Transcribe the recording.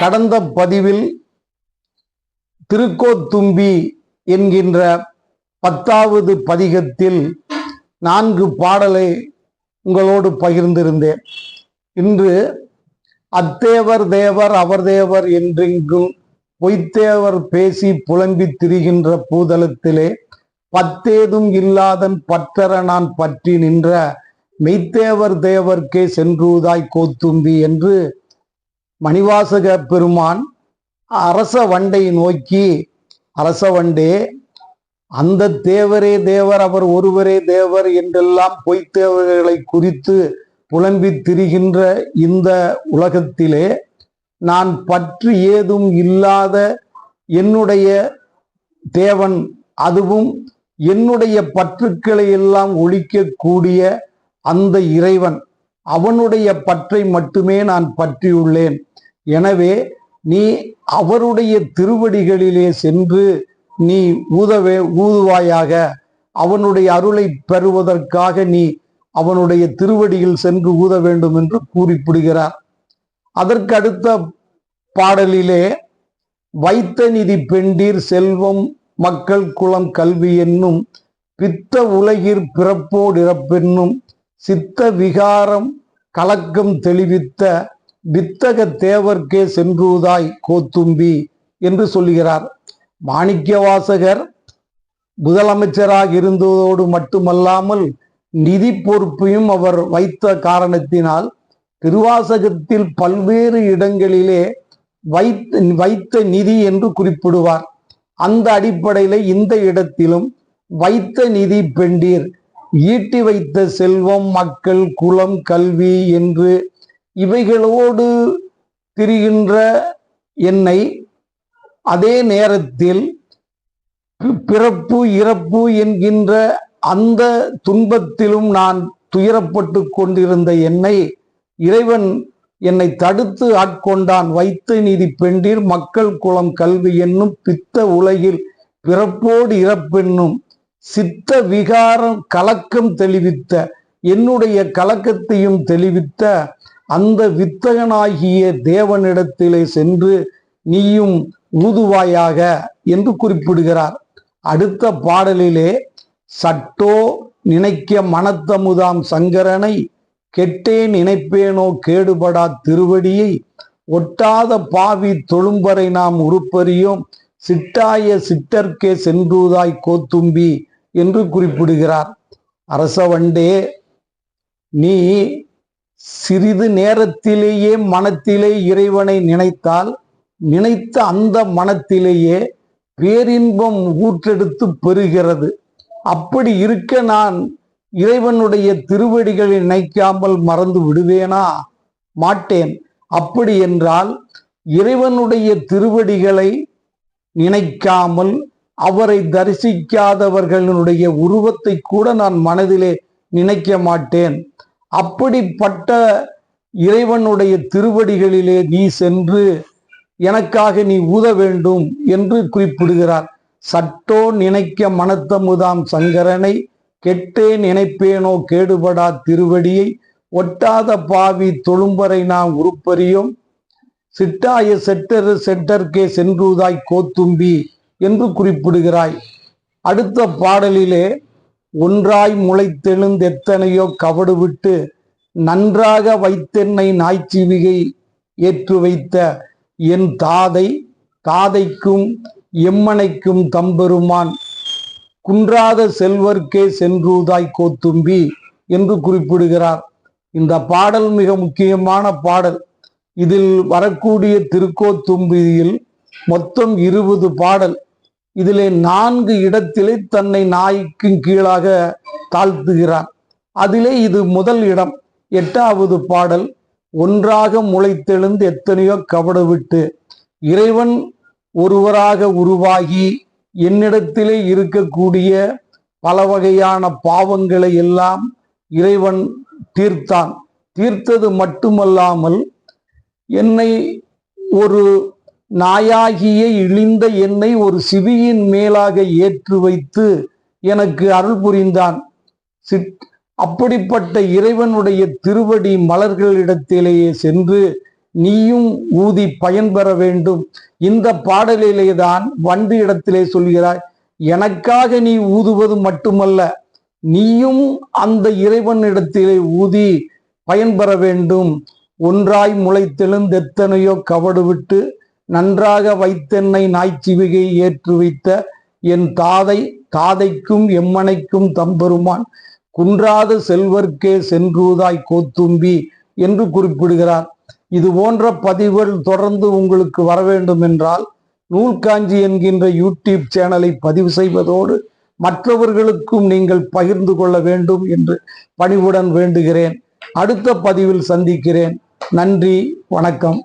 கடந்த பதிவில் திருக்கோத்தும்பி என்கின்ற பத்தாவது பதிகத்தில் நான்கு பாடலை உங்களோடு பகிர்ந்திருந்தேன். இன்று அத்தேவர் தேவர் அவர் தேவர் என்றெங்கும் பொய்த்தேவர் பேசி புலம்பி திரிகின்ற பூதலத்திலே பத்தேதும் இல்லாதன் பற்றற நான் பற்றி நின்ற மெய்த்தேவர் தேவர்க்கே சென்றுதாய் கோத்தும்பி என்று மணிவாசக பெருமான் அரச வண்டை நோக்கி அரச வண்டே அந்த தேவரே தேவர் அவர் ஒருவரே தேவர் என்றெல்லாம் பொய்த்தேவர்களை குறித்து புலம்பி திரிகின்ற இந்த உலகத்திலே நான் பற்று ஏதும் இல்லாத என்னுடைய தேவன் அதுவும் என்னுடைய பற்றுக்களை எல்லாம் ஒழிக்கக்கூடிய அந்த இறைவன் அவனுடைய பற்றை மட்டுமே நான் பற்றியுள்ளேன். எனவே நீ அவருடைய திருவடிகளிலே சென்று நீ ஊதவே ஊதுவாயாக. அவனுடைய அருளை பெறுவதற்காக நீ அவனுடைய திருவடியில் சென்று ஊத வேண்டும் என்று கூறிப்பிடுகிறார். அதற்கு அடுத்த பாடலிலே வைத்த நிதி பெண்டீர் செல்வம் மக்கள் குளம் கல்வி என்னும் பித்த உலகிற் பிறப்போடு இறப்பென்னும் சித்த விகாரம் கலக்கம் தெளிவித்த வித்தக தேவர்க்கே சென்றுதாய் கோத்தும்பி என்று சொல்லுகிறார். மாணிக்கவாசகர் முதலமைச்சராக இருந்ததோடு மட்டுமல்லாமல் நிதி பொறுப்பையும் அவர் வைத்த காரணத்தினால் திருவாசகத்தில் பல்வேறு இடங்களிலே வைத்த வைத்த நிதி என்று குறிப்பிடுவார். அந்த அடிப்படையில் இந்த இடத்திலும் வைத்த நிதி பெண்டீர் ஈட்டி வைத்த செல்வம் மக்கள் குலம் கல்வி என்று இவைகளோடு திரிகின்ற என்னை அதே நேரத்தில் பிறப்பு இறப்பு என்கின்ற அந்த துன்பத்திலும் நான் துயரப்பட்டு கொண்டிருந்த என்னை இறைவன் என்னை தடுத்து ஆட்கொண்டான். வைத்த நீதி பெண்டீர் மக்கள் குளம் கல்வி என்னும் பித்த உலகில் பிறப்போடு இறப்பென்னும் சித்த விகாரம் கலக்கம் தெளிவித்த என்னுடைய கலக்கத்தையும் தெளிவித்த அந்த வித்தகனாகிய தேவனிடத்திலே சென்று நீயும் ஊதுவாயாக என்று குறிப்பிடுகிறார். அடுத்த பாடலிலே சட்டோ நினைக்க மனத்தமுதாம் சங்கரனை கெட்டே நினைப்பேனோ கேடுபடா திருவடியை ஒட்டாத பாவி தொழும்பரை நாம் உருப்பறியோம் சிட்டாய சிட்டர்க்கே சென்றுதாய் கோத்தும்பி என்று குறிப்பிடுகிறார். அரசவண்டே நீ சிறிது நேரத்திலேயே மனத்திலே இறைவனை நினைத்தால் நினைத்த அந்த மனத்திலேயே பேரின்பம் ஊற்றெடுத்து பெறுகிறது. அப்படி இருக்க நான் இறைவனுடைய திருவடிகளை நினைக்காமல் மறந்து விடுவேனா? மாட்டேன். அப்படி என்றால் இறைவனுடைய திருவடிகளை நினைக்காமல் அவரை தரிசிக்காதவர்களுடைய உருவத்தை கூட நான் மனதிலே நினைக்க மாட்டேன். அப்படிப்பட்ட இறைவனுடைய திருவடிகளிலே நீ சென்று எனக்காக நீ ஊத வேண்டும் என்று குறிப்பிடுகிறார். சட்டோ நினைக்க மனத்தமுதாம் சங்கரனை கெட்டே நினைப்பேனோ கேடுபடா திருவடியை ஒட்டாத பாவி தொழும்பரை நாம் உருப்பறியோம். சிட்டாய செட்டர் செட்டர்க்கே சென்றுதாய் கோத்தும்பி என்று குறிப்பிடுகிறாய். அடுத்த பாடலிலே ஒன்றாய் முளைத்தெழுந்தெத்தனையோ கவடு விட்டு நன்றாக வைத்தென்னை நாய்ச்சிவிகை ஏற்று வைத்த என் தாதை தாதைக்கும் எம்மனைக்கும் தம்பெருமான் குன்றாத செல்வர்க்கே சென்றுதாய் கோத்தும்பி என்று குறிப்பிடுகிறார். இந்த பாடல் மிக முக்கியமான பாடல். இதில் வரக்கூடிய திருக்கோத்தும்பியில் மொத்தம் இருபது பாடல். இதிலே நான்கு இடத்திலே தன்னை நாய்க்கும் கீழாக தாழ்த்துகிறார் அதிலே இது முதல் இடம். எட்டாவது பாடல் ஒன்றாக முளைத்தெழுந்து எத்தனையோ கபடு விட்டு இறைவன் ஒருவராக உருவாகி என்னிடத்திலே இருக்கக்கூடிய பல வகையான பாவங்களை எல்லாம் இறைவன் தீர்த்தான். தீர்த்தது மட்டுமல்லாமல் என்னை ஒரு நாயாகிய இழிந்த என்னை ஒரு சிவியின் மேலாக ஏற்று வைத்து எனக்கு அருள் புரிந்தான். அப்படிப்பட்ட இறைவனுடைய திருவடி மலர்களிடத்திலேயே சென்று நீயும் ஊதி பயன்பெற வேண்டும். இந்த பாடலிலே தான் வண்டு இடத்திலே சொல்கிறாய் எனக்காக நீ ஊதுவது மட்டுமல்ல நீயும் அந்த இறைவனிடத்திலே ஊதி பயன்பெற வேண்டும். ஒன்றாய் முளைத்தெழுந்தெத்தனையோ கவடு விட்டு நன்றாக வைத்தென்னை நாய்ச்சிவிகை ஏற்று வைத்த என் தாதை தாதைக்கும் எம்மனைக்கும் தம்பெருமான் குன்றாத செல்வர்க்கே சென்றூதாய் கோத்தும்பி என்று குறிப்பிடுகிறார். இது போன்ற பதிவுகள் தொடர்ந்து உங்களுக்கு வர வேண்டும் என்றால் நூல்காஞ்சி என்கின்ற யூடியூப் சேனலை பதிவு செய்வதோடு மற்றவர்களுக்கும் நீங்கள் பகிர்ந்து கொள்ள வேண்டும் என்று பணிவுடன் வேண்டுகிறேன். அடுத்த பதிவில் சந்திக்கிறேன். நன்றி வணக்கம்.